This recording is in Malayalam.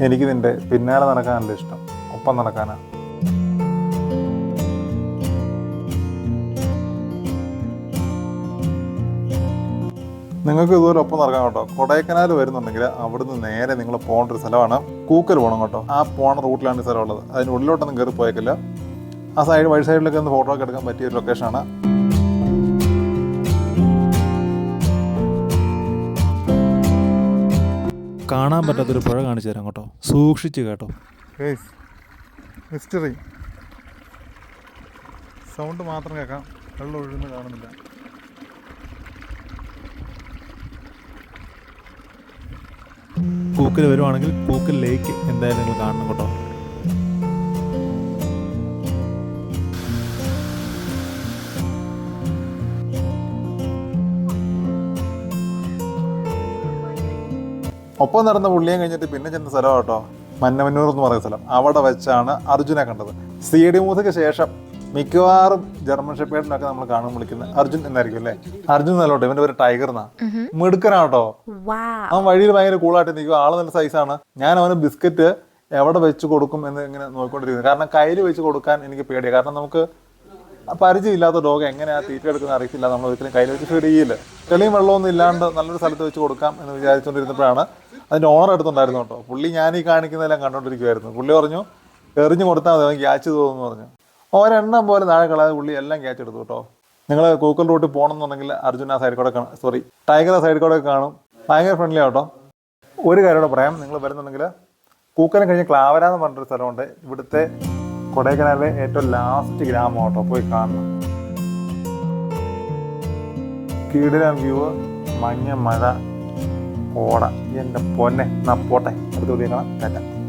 എനിക്ക് നിന്റെ പിന്നാലെ നടക്കാനല്ല ഇഷ്ടം. ഒപ്പം നടക്കാനാ. നിങ്ങൾക്ക് ഇതുപോലെ ഒപ്പം നടക്കാം കേട്ടോ. കൊടൈക്കനാൽ വരുന്നുണ്ടെങ്കിൽ അവിടുന്ന് നേരെ നിങ്ങൾ പോകേണ്ട ഒരു സ്ഥലമാണ് കൂക്കൽ പോകണം കേട്ടോ. ആ പോണ റൂട്ടിലാണ് ഈ സ്ഥലമുള്ളത് അതിന് ഉള്ളിലോട്ടൊന്നും കയറി പോയേക്കില്ല ആ സൈഡ് വഴി സൈഡിലൊക്കെ ഒന്ന് ഫോട്ടോ ഒക്കെ എടുക്കാൻ പറ്റിയ ഒരു ലൊക്കേഷനാണ് കാണാൻ പറ്റാത്തൊരു പുഴ കാണിച്ചു തരാം കേട്ടോ. സൂക്ഷിച്ച് കേട്ടോ. മിസ്റ്ററി സൗണ്ട് മാത്രം കേൾക്കാം. വെള്ളം ഒഴുകുന്ന കാണുന്നില്ല. കൂക്കിൽ വരുവാണെങ്കിൽ കൂക്കിൽ ലേക്ക് എന്തായാലും നിങ്ങൾ കാണണം കേട്ടോ. ഒപ്പം നടന്ന പുള്ളിയും കഴിഞ്ഞിട്ട് പിന്നെ ചെന്ന സ്ഥലം കേട്ടോ. മന്നമന്നൂർ എന്ന് പറയുന്ന സ്ഥലം. അവിടെ വെച്ചാണ് അർജുനെ കണ്ടത്. സി ഡി മൂസയ്ക്ക് ശേഷം മിക്കവാറും ജർമ്മൻ ഷെപ്പേഡിനൊക്കെ നമ്മൾ കാണുമ്പോൾ വിളിക്കുന്നത് അർജുൻ എന്നായിരിക്കും അല്ലേ? അർജുൻ നല്ലോട്ടെ ഇവന്റെ പേര് ടൈഗർ എന്നാ. മിടുക്കനാട്ടോ. അവൻ വഴിയിൽ ഭയങ്കര കൂളായിട്ട് നിൽക്കും. ആൾ നല്ല സൈസാണ് ഞാൻ അവന് ബിസ്ക്കറ്റ് എവിടെ വെച്ച് കൊടുക്കും എന്ന് ഇങ്ങനെ നോക്കിക്കൊണ്ടിരിക്കുന്നത് കാരണം കയ്യിൽ വെച്ച് കൊടുക്കാൻ എനിക്ക് പേടിയാണ് കാരണം നമുക്ക് പരിചയമില്ലാത്ത ഡോഗ് എങ്ങനെയാ തീറ്റ എടുക്കുന്ന അറിയത്തില്ല. നമ്മൾ ഒരിക്കലും കയ്യിൽ വെച്ച് ഫീഡ് ചെയ്യില്ല. തെളിയും വെള്ളമൊന്നും ഇല്ലാണ്ട് നല്ലൊരു സ്ഥലത്ത് വെച്ച് കൊടുക്കാം എന്ന് വിചാരിച്ചുകൊണ്ടിരുന്നപ്പോഴാണ് അതിന്റെ ഓണർ എടുത്തുണ്ടായിരുന്നു കേട്ടോ. പുള്ളി ഞാൻ ഈ കാണിക്കുന്നതെല്ലാം കണ്ടുകൊണ്ടിരിക്കുമായിരുന്നു പുള്ളി പറഞ്ഞു എറിഞ്ഞു കൊടുത്താൽ മതി അവൻ ക്യാച്ച് തോന്നുന്നു പറഞ്ഞു. ഒരെണ്ണം പോലെ താഴെ കളയാതെ പുള്ളി എല്ലാം ക്യാച്ച് എടുത്തു കേട്ടോ. നിങ്ങൾ കൂക്കൽ റൂട്ടിൽ പോകണമെന്നുണ്ടെങ്കിൽ അർജുൻ ആ സൈഡ് കൂടെ കാണും. സോറി ടൈഗർ ആ സൈഡിൽ കൂടെ കാണും. ഭയങ്കര ഫ്രണ്ട്ലി ആട്ടോ ഒരു കാര്യം കൂടെ പറയാം. നിങ്ങൾ വരുന്നുണ്ടെങ്കിൽ കൂക്കലം കഴിഞ്ഞ് ക്ലാവര എന്ന് പറഞ്ഞൊരു സ്ഥലമുണ്ട്. ഇവിടുത്തെ കൊടൈക്കനാലിലെ ഏറ്റവും ലാസ്റ്റ് ഗ്രാമം കേട്ടോ പോയി കാണണം. കീടിന വ്യൂ മഞ്ഞ മഴ ഓട എന്റെ പൊന്നെ എന്നാ പോട്ടെ കൂടി കാണാം.